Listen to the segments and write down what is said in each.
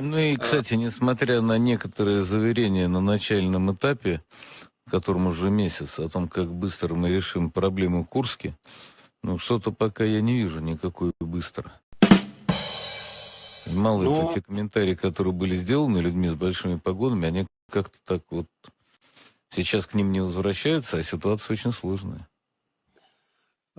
Ну и, кстати, несмотря на некоторые заверения на начальном этапе, которым уже месяц, о том, как быстро мы решим проблему в Курске, ну что-то пока я не вижу никакой быстро. И мало Ну- это те комментарии, которые были сделаны людьми с большими погонами, они как-то так вот сейчас к ним не возвращаются, а ситуация очень сложная.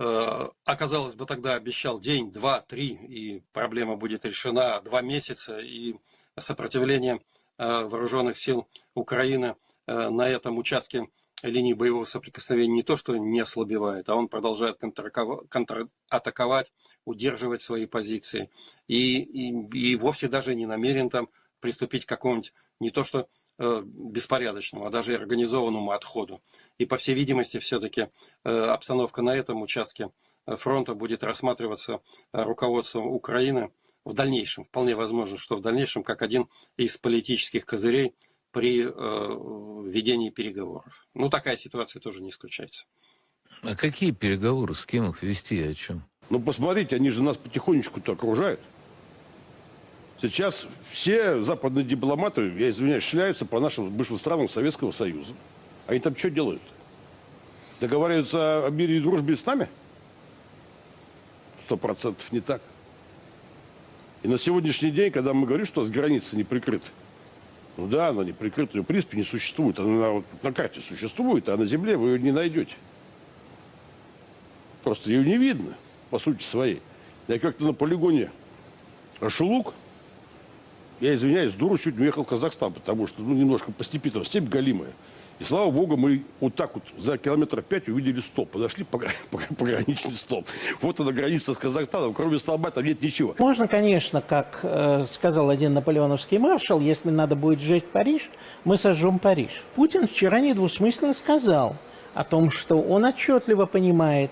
Э, Оказалось бы, тогда обещал день, два, три, и проблема будет решена два месяца, и сопротивление э, вооруженных сил Украины э, на этом участке линии боевого соприкосновения не то, что не ослабевает, а он продолжает контратакова- контратаковать, удерживать свои позиции. И, и, и вовсе даже не намерен там приступить к какому-нибудь не то что беспорядочному, а даже организованному отходу. И, по всей видимости, все-таки обстановка на этом участке э, фронта будет рассматриваться э, руководством Украины в дальнейшем. Вполне возможно, что в дальнейшем как один из политических козырей при э, ведении переговоров. Ну, такая ситуация тоже не исключается. А какие переговоры, с кем их вести и о чем? Ну, посмотрите, они же нас потихонечку-то окружают. Сейчас все западные дипломаты, я извиняюсь, шляются по нашим бывшим странам Советского Союза. Они там что делают? Договариваются о мире и дружбе с нами? Сто процентов не так. И на сегодняшний день, когда мы говорим, что с границы не прикрыта, ну да, она не прикрыта, ее в принципе не существует. Она вот на карте существует, а на земле вы ее не найдете. Просто ее не видно, по сути своей. Я как-то на полигоне Шелук, я извиняюсь, дуру чуть не уехал в Казахстан, потому что ну, немножко по степи там степь галимая. И слава богу, мы вот так вот за километров пять увидели стоп. Подошли погра- погра- пограничный стоп. Вот она граница с Казахстаном, кроме столба там нет ничего. Можно, конечно, как э, сказал один наполеоновский маршал, если надо будет сжечь Париж, мы сожжем Париж. Путин вчера недвусмысленно сказал о том, что он отчетливо понимает,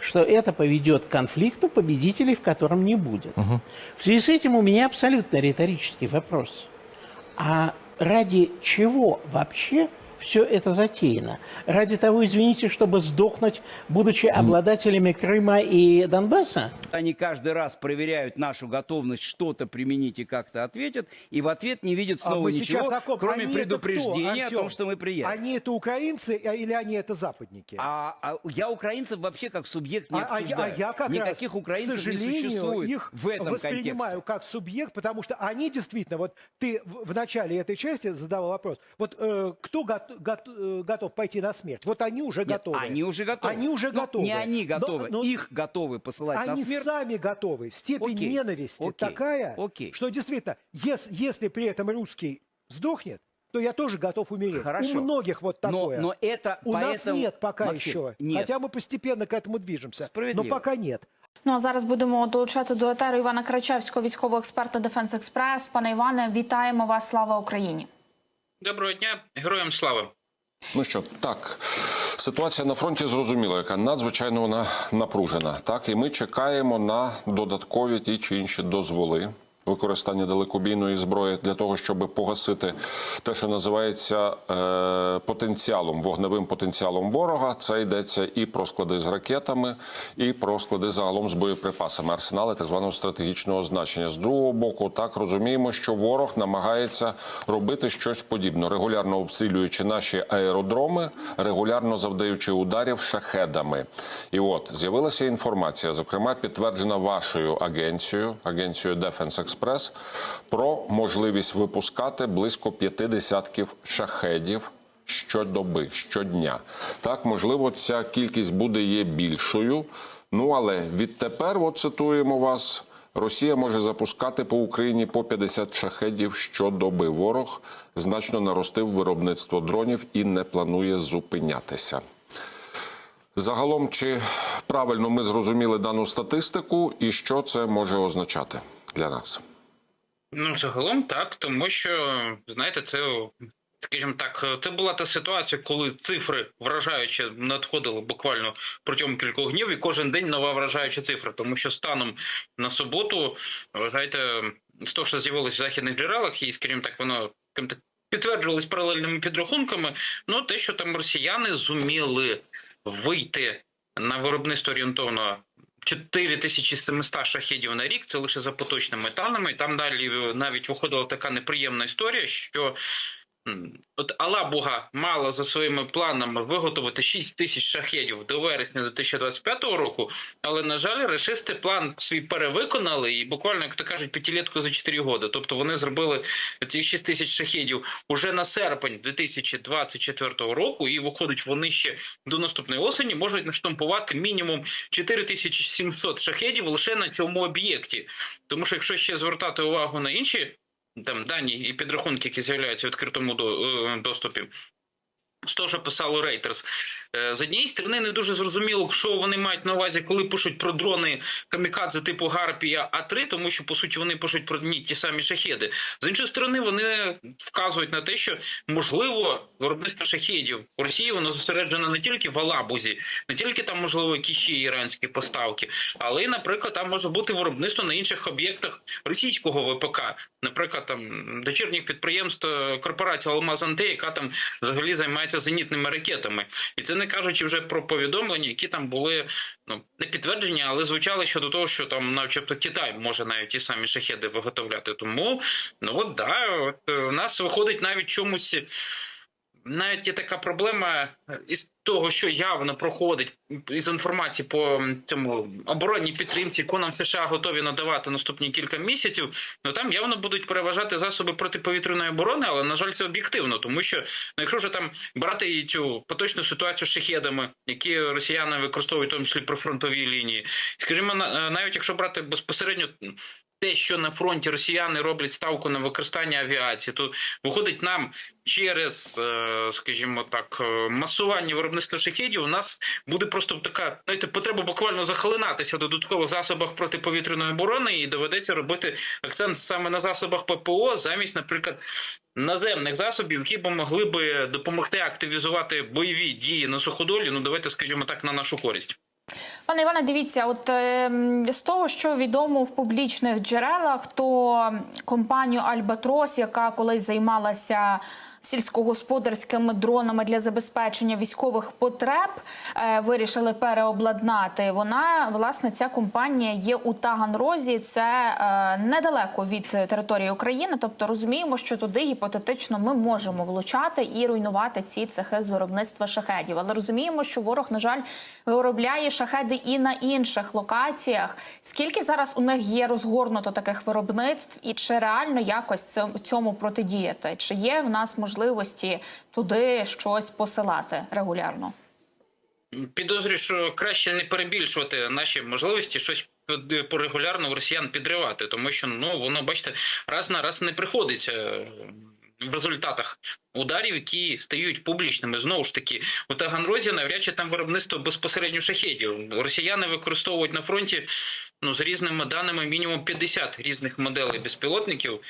что это поведет к конфликту, победителей в котором не будет. В связи с этим у меня абсолютно риторический вопрос. А ради чего вообще все это затеяно? Ради того, извините, чтобы сдохнуть, будучи обладателями Крыма и Донбасса? Они каждый раз проверяют нашу готовность что-то применить и как-то ответят, и в ответ не видят А снова мы ничего, сейчас о ком? кроме Они предупреждения кто, о том, что мы приедем. Они это украинцы а- или они это западники? А, а я украинцев вообще как субъект не А- а я- обсуждаю. а я как Никаких раз, украинцев к сожалению, не существует их в этом воспринимаю контексте. как субъект, потому что они действительно, вот ты в, в начале этой части задавал вопрос, вот э, кто гот- гот- готов пойти на смерть? Вот они уже Нет, готовы. Они уже готовы. Они уже Ну, готовы. Не они Но- готовы, но- их готовы посылать Они на смерть. сами готовы. Степень Окей, ненависти окей, такая, окей. что действительно, ес- если при этом русский сдохнет, то я тоже готов умереть. Хорошо. У многих вот Но, такое. но это У нас поэтому- нет пока Максим, еще. Нет. Хотя мы постепенно к этому движемся. Справедливо. Но пока нет. Ну а зараз будемо долучати до етеру Івана Карачевського, військового експерта Дефенс Експрес. Пане Іване, вітаємо вас! Слава Україні! Доброго дня, героям слава. Ну що, так, ситуація на фронті зрозуміла, яка надзвичайно вона напружена. Так, і ми чекаємо на додаткові ті чи інші дозволи. Використання далекобійної зброї для того, щоб погасити те, що називається е, потенціалом, вогневим потенціалом ворога. Це йдеться і про склади з ракетами, і про склади загалом з боєприпасами, арсенали так званого стратегічного значення. З другого боку, так розуміємо, що ворог намагається робити щось подібне, регулярно обстрілюючи наші аеродроми, регулярно завдаючи ударів шахедами. І от з'явилася інформація, зокрема підтверджена вашою агенцією, агенцією Defense Express, про можливість випускати близько п'яти десятків шахедів щодоби, щодня. Так, можливо, ця кількість буде є більшою. Ну але відтепер, от цитуємо вас. Росія може запускати по Україні по 50 шахедів щодоби. Ворог значно наростив виробництво дронів і не планує зупинятися. Загалом, чи правильно ми зрозуміли дану статистику, і що це може означати для нас? Ну, загалом так, тому що, знаєте, це, скажімо так, це була та ситуація, коли цифри вражаючі надходили буквально протягом кількох днів, і кожен день нова вражаюча цифра. Тому що станом на суботу, вважайте, з того, що з'явилось в західних джерелах, і, скажімо так, воно підтверджувалось паралельними підрахунками, ну те, що там росіяни зуміли вийти на виробництво орієнтовно 4700 шахедів на рік. Це лише за поточними даними. І Там далі навіть виходила така неприємна історія, що от Алабуга мала за своїми планами виготовити 6 тисяч шахедів до вересня 2025 року. Але на жаль, решисти план свій перевиконали і буквально, як то кажуть, п'ятилетку за 4 роки. Тобто вони зробили ці 6 тисяч шахедів уже на серпень 2024 року, і виходить, вони ще до наступної осені можуть наштампувати мінімум 4700 шахедів лише на цьому об'єкті. Тому що якщо ще звертати увагу на інші там дані і підрахунки, які з'являються в відкритому е, доступі. З того, що писало Reuters. Е, З однієї сторони, не дуже зрозуміло, що вони мають на увазі, коли пишуть про дрони камікадзе типу Гарпія А3, тому що по суті вони пишуть про одні ті самі шахеди. З іншої сторони, вони вказують на те, що можливо виробництво шахедів у Росії воно зосереджено не тільки в Алабузі, не тільки там можливо якісь ще іранські поставки, але й, наприклад, там може бути виробництво на інших об'єктах російського ВПК, наприклад, там дочірніх підприємств е, корпорації Алмаз Анте, яка там взагалі займається зенітними ракетами, і це не кажучи вже про повідомлення, які там були ну не підтверджені, але звучали щодо того, що там, начебто, Китай може навіть ті самі шахеди виготовляти. Тому ну от да, от е, у нас виходить навіть чомусь. Навіть є така проблема із того, що явно проходить із інформації по цьому оборонній підтримці, яку нам США готові надавати наступні кілька місяців. Ну там явно будуть переважати засоби протиповітряної оборони, але на жаль, це об'єктивно, тому що ну, якщо вже там брати і цю поточну ситуацію з шахедами, які росіяни використовують в тому числі при фронтовій лінії, скажімо, на- навіть якщо брати безпосередньо те, що на фронті росіяни роблять ставку на використання авіації, то виходить нам через, е, скажімо так, е, масування виробництва шахедів, у нас буде просто така знаєте, потреба буквально захлинатися в додаткових засобах протиповітряної оборони, і доведеться робити акцент саме на засобах ППО, замість, наприклад, наземних засобів, які б могли би допомогти активізувати бойові дії на суходолі. Ну давайте скажімо так, на нашу користь. Пане Іване, дивіться, от е, з того, що відомо в публічних джерелах, то компанію Альбатрос, яка колись займалася сільськогосподарськими дронами для забезпечення військових потреб, е, вирішили переобладнати. Вона власне ця компанія є у Таганрозі. Це е, недалеко від території України. Тобто розуміємо, що туди гіпотетично ми можемо влучати і руйнувати ці цехи з виробництва шахедів. Але розуміємо, що ворог, на жаль, виробляє шахеди і на інших локаціях. Скільки зараз у них є розгорнуто таких виробництв, і чи реально якось цьому протидіяти? Чи є в нас можливості туди щось посилати регулярно? Підозрюю, що краще не перебільшувати наші можливості щось порегулярно росіян підривати, тому що ну воно бачите раз на раз не приходиться. е, В результатах ударів, які стають публічними, знову ж таки, у Таганрозі навряд чи там виробництво безпосередньо шахедів. Росіяни використовують на фронті ну з різними даними мінімум 50 різних моделей безпілотників.